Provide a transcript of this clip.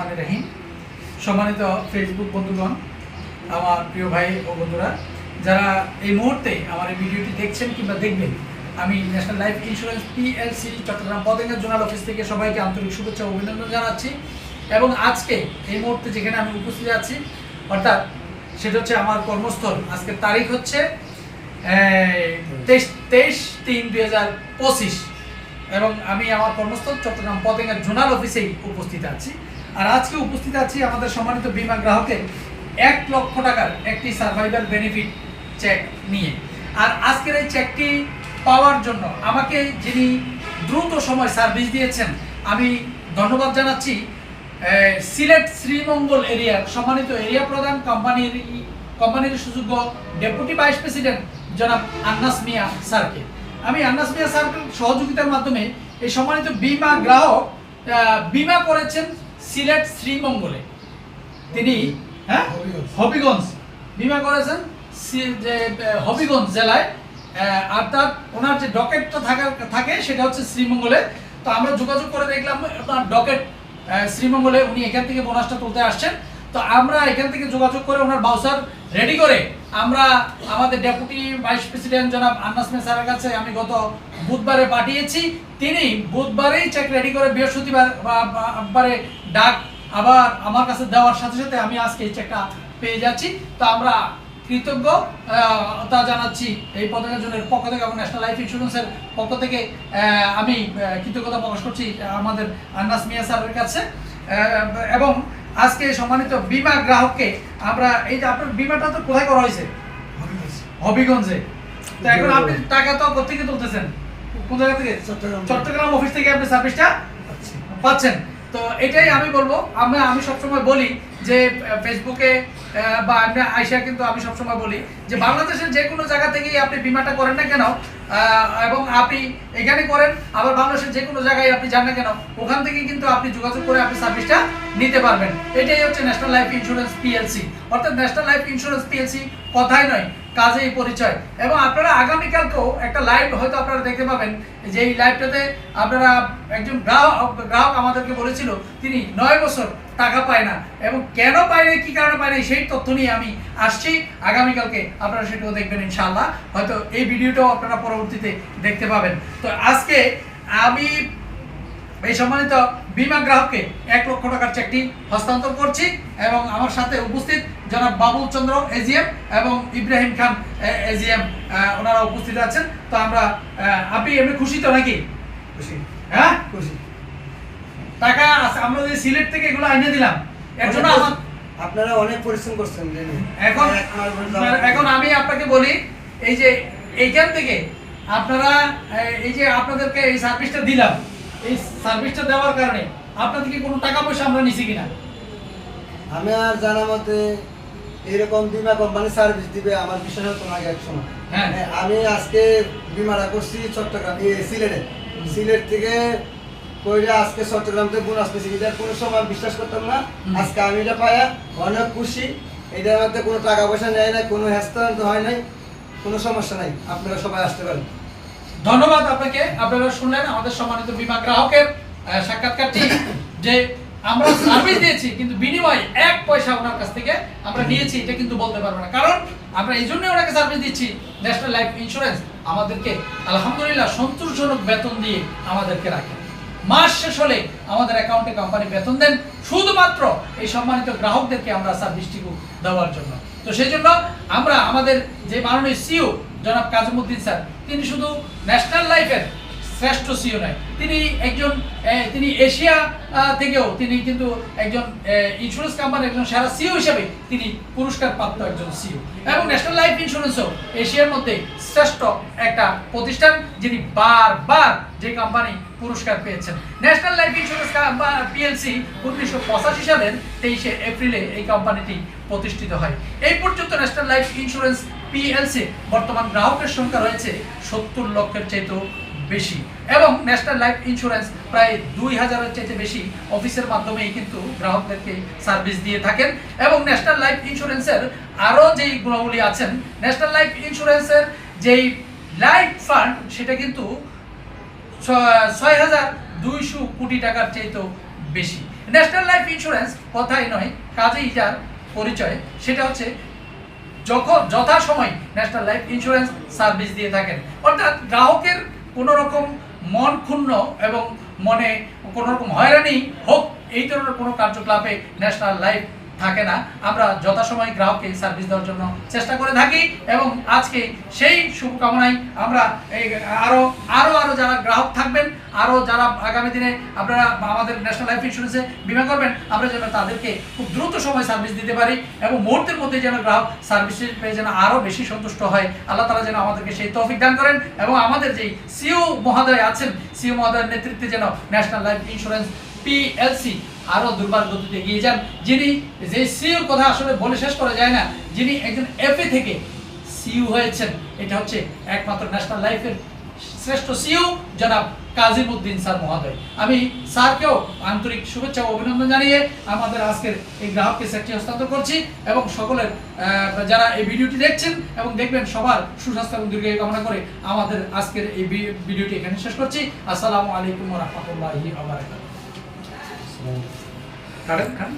রহমান রহিম। সম্মানিত ফেসবুক বন্ধুগণ, আমার প্রিয় ভাই ও বন্ধুরা, যারা এই মুহূর্তে আমার এই ভিডিওটি দেখছেন কিংবা দেখবেন, আমি national life insurance PLC Chittagong Patenga zonal office থেকে সবাইকে আন্তরিক শুভেচ্ছা ও অভিনন্দন জানাচ্ছি। এবং আজকে এই মুহূর্তে যেখানে আমি উপস্থিত আছি, অর্থাৎ সেটা হচ্ছে আমার কর্মস্থল। আজকের তারিখ হচ্ছে তেইশ তেইশ তিন দুই হাজার পঁচিশ। এবং আমি আমার কর্মস্থল চট্টগ্রাম পতেঙ্গা জোনাল অফিসেই উপস্থিত আছি। আর আজকে উপস্থিত আছি আমাদের সম্মানিত বীমা গ্রাহকের এক লক্ষ টাকার একটি সার্ভাইভাল বেনিফিট চেক নিয়ে। আর আজকের এই চেকটি পাওয়ার জন্য আমাকে যিনি দ্রুত সময় সার্ভিস দিয়েছেন, আমি ধন্যবাদ জানাচ্ছি সিলেট শ্রীমঙ্গল এরিয়ার সম্মানিত এরিয়া প্রধান কোম্পানির কোম্পানির সুযোগ্য ডেপুটি ভাইস প্রেসিডেন্ট জনাব আন্নাস মিয়া স্যারকে। আমি আন্নাস মিয়া স্যারকে সহযোগিতার মাধ্যমে এই সম্মানিত বীমা গ্রাহক বীমা করেছেন সিলেট শ্রীমঙ্গলে। তিনি হ্যাঁ? হবিগঞ্জ। বিমা করেছেন হবিগঞ্জ জেলায়। আর তার, ওনার যে ডকেটটা থাকা, থাকে, সেটা হচ্ছে শ্রীমঙ্গলে। তো আমরা যোগাযোগ করে দেখলাম ওনার ডকেট শ্রীমঙ্গলে উনি এখান থেকে বোনাসটা তুলতে আসছেন। তো আমরা এখান থেকে যোগাযোগ করে ওনার বাউসার রেডি করে আমরা আমাদের ডেপুটি ভাইস প্রেসিডেন্ট জনাব আন্নাস স্যারের কাছে আমি গত বুধবারে পাঠিয়েছি। তিনি বুধবারেই চেক রেডি করে বৃহস্পতিবার বারে ডাক আবার আমার কাছে দেওয়ার সাথে সাথে আমি আজকে এই চেকটা পেয়ে যাচ্ছি। তো আমরা কৃতজ্ঞ তা জানাচ্ছি এই পতাকা জনের পক্ষ থেকে এবং ন্যাশনাল লাইফ ইন্স্যুরেন্সের পক্ষ থেকে আমি কৃতজ্ঞতা প্রকাশ করছি আমাদের আন্নাস মিয়া স্যারের কাছে। এবং আজকে সম্মানিত বীমা গ্রাহককে আমরা এই যে আপনার বীমাটা তো কোথায় করা হয়েছে? হবিগঞ্জে। তো এখন আপনি টাকা তো কোথেকে তুলতেছেন? কোন জায়গা থেকে? চট্টগ্রাম। অফিস থেকে আপনি সার্ভিসটা। পাচ্ছেন। তো এটাই আমি বলব আমরা আমি সবসময় বলি যে ফেসবুকে বা আমরা আইসা কিন্তু আমি সবসময় বলি যে বাংলাদেশের যে কোনো জায়গা থেকেই আপনি বিমাটা করেন না কেন এবং আপনি এখানে করেন, আবার বাংলাদেশের যে কোনো জায়গায় আপনি যান না কেন, ওখান থেকে কিন্তু আপনি যোগাযোগ করে আপনি সার্ভিসটা নিতে পারবেন। এটাই হচ্ছে ন্যাশনাল লাইফ ইন্স্যুরেন্স পিএলসি অর্থাৎ ন্যাশনাল লাইফ ইন্স্যুরেন্স পিএলসি কথাই নয়, কাজেই পরিচয়। এবং আপনারা আগামীকালকেও একটা লাইভ হয়তো আপনারা দেখতে পাবেন, যে এই লাইভটাতে আপনারা একজন গ্রাহক গ্রাহক আমাদেরকে বলেছিল, তিনি নয় বছর টাকা পায় না। এবং কেন পায় না কি কারণে পায় না সেই তথ্য নিয়ে আমি আসছি। আগামীকালকে আপনারা সেটাও দেখবেন ইনশাআল্লাহ। হয়তো এই ভিডিওটাও আপনারা পরবর্তীতে দেখতে পাবেন। তো আজকে আমি এই সম্মানিত বীমা গ্রাহককে এক লক্ষ টাকার চেকটি হস্তান্তর করছি এবং আমার সাথে উপস্থিত জনাব বাবুল চন্দ্র এজিএম এবং ইব্রাহিম খান এজিএম ওনারা উপস্থিত আছেন। তো আমরা আপনি এমনি খুশি তো নাকি? খুশি। হ্যাঁ? খুশি। টাকা আমরা যে সিলেট থেকে এগুলো এনে দিলাম এর জন্য আপনারা অনেক পরিশ্রম করছেন এখন এখন আমি আপনাকে বলি এই যে এইখান থেকে আপনারা এই যে আপনাদেরকে এই সার্ভিসটা দিলাম এই সার্ভিসটা দেওয়ার কারণে আপনাদের কি কোনো টাকা পয়সা আমরা নিছি কিনা? আমি আর জানা মতে এরকম বিমা কোম্পানি সার্ভিস দিবে আমার বিশ্বাস হতো না এক সময়। হ্যাঁ। আমি আজকে বিমাটা করছি চট্টগ্রাম সিলেটে। সিলেট থেকে কইরা আজকে চট্টগ্রাম থেকে বোনাস পেয়েছি এটা কোনো সময় বিশ্বাস করতাম না। আজকে আমি এটা পায়া অনেক খুশি। এটার মধ্যে কোনো টাকা পয়সা নেয় নাই কোনো হস্তান্তর হয় নাই কোনো সমস্যা নাই। আপনারা সবাই আসতে পারেন। ধন্যবাদ আপনাকে। আপনারা শুনলেন আমাদের সম্মানিত বীমা গ্রাহকের সাক্ষাৎকারটি যে আমরা সার্ভিস দিয়েছি কিন্তু বিনিময়ে এক পয়সা ওনার কাছ থেকে আমরা নিয়েছি এটা কিন্তু বলতে পারব না। কারণ আমরা এই জন্যই ওনাকে সার্ভিস দিচ্ছি ন্যাশনাল লাইফ ইন্স্যুরেন্স আমাদেরকে আলহামদুলিল্লাহ সন্তোষজনক বেতন দিয়ে আমাদেরকে রাখে। মাস শেষ হলে আমাদের অ্যাকাউন্টে কোম্পানি বেতন দেন। শুধুমাত্র এই সম্মানিত গ্রাহকদেরকে আমরা সার্ভিসটিকু দেওয়ার জন্য। তো সেই জন্য আমরা আমাদের যে মাননীয় সিও জনাব কাজমুদ্দিন স্যার তিনি শুধু ন্যাশনাল লাইফের শ্রেষ্ঠ সিও নয় তিনি একজন তিনি এশিয়া থেকেও তিনি কিন্তু একজন ইন্স্যুরেন্স কোম্পানির একজন সেরা সিও হিসেবে তিনি পুরস্কার প্রাপ্ত একজন সিও এবং ন্যাশনাল লাইফ ইন্স্যুরেন্সও এশিয়ার মধ্যে শ্রেষ্ঠ একটা প্রতিষ্ঠান যিনি বারবার যে কোম্পানি পুরস্কার পেয়েছেন। ন্যাশনাল লাইফ ইন্স্যুরেন্স পিএলসি উনিশশো পঁচাশি সালের তেইশে এপ্রিলে এই কোম্পানিটি প্রতিষ্ঠিত হয়। এই পর্যন্ত ন্যাশনাল লাইফ ইন্স্যুরেন্স পিএলসি বর্তমান গ্রাহকের সংখ্যা রয়েছে সত্তর লক্ষের চাইতেও বেশি। এবং ন্যাশনাল লাইফ ইন্স্যুরেন্স প্রায় দুই হাজারের চাইতে বেশি অফিসের মাধ্যমেই কিন্তু গ্রাহকদেরকে সার্ভিস দিয়ে থাকেন। এবং ন্যাশনাল লাইফ ইন্স্যুরেন্সের আরও যেই গুণাবলী আছেন ন্যাশনাল লাইফ ইন্স্যুরেন্সের যেই লাইফ ফান্ড সেটা কিন্তু ছয় হাজার দুইশো কোটি টাকার চাইতেও বেশি। ন্যাশনাল লাইফ ইন্স্যুরেন্স কথাই নয়, কাজেই যার পরিচয়, সেটা হচ্ছে যখন যথাসময় ন্যাশনাল লাইফ ইন্স্যুরেন্স সার্ভিস দিয়ে থাকেন। অর্থাৎ গ্রাহকের কোনো রকম মন ক্ষুণ্ণ এবং মনে কোনো রকম হয়রানি হোক, এই ধরনের কোনো কার্যকলাপে ন্যাশনাল লাইফ থাকে না। আমরা যথাসময় গ্রাহককে সার্ভিস দেওয়ার জন্য চেষ্টা করে থাকি এবং আজকে সেই শুভকামনায় আমরা এই আরও আরও আরও যারা গ্রাহক থাকবেন, আরও যারা আগামী দিনে আপনারা আমাদের ন্যাশনাল লাইফ ইন্স্যুরেন্সে বিমা করবেন, আমরা যেন তাদেরকে খুব দ্রুত সময় সার্ভিস দিতে পারি এবং মুহূর্তের মধ্যে যেন গ্রাহক সার্ভিস পেয়ে যেন আরও বেশি সন্তুষ্ট হয়। আল্লাহ তালা যেন আমাদেরকে সেই তৌফিক দান করেন এবং আমাদের যেই সিও মহোদয় আছেন, সিও মহোদয়ের নেতৃত্বে যেন ন্যাশনাল লাইফ ইন্স্যুরেন্স পিএলসি আরও দুর্বার গতিতে এগিয়ে যান। যিনি যে সিওর কথা আসলে বলে শেষ করা যায় না, যিনি একজন এফএ থেকে সিইও হয়েছেন, এটা হচ্ছে একমাত্র ন্যাশনাল লাইফের শ্রেষ্ঠ সিইও জনাব কাজিম উদ্দিন স্যার মহোদয়। আমি স্যারকেও আন্তরিক শুভেচ্ছা ও অভিনন্দন জানিয়ে আমাদের আজকের এই গ্রাহককে সেটটি হস্তান্তর করছি এবং সকলের যারা এই ভিডিওটি দেখছেন এবং দেখবেন সবার সুস্বাস্থ্য এবং দীর্ঘায়ু কামনা করে আমাদের আজকের এই ভিডিওটি এখানে শেষ করছি। আসসালামু আলাইকুম রহমতুল্লাহি আবার খান খান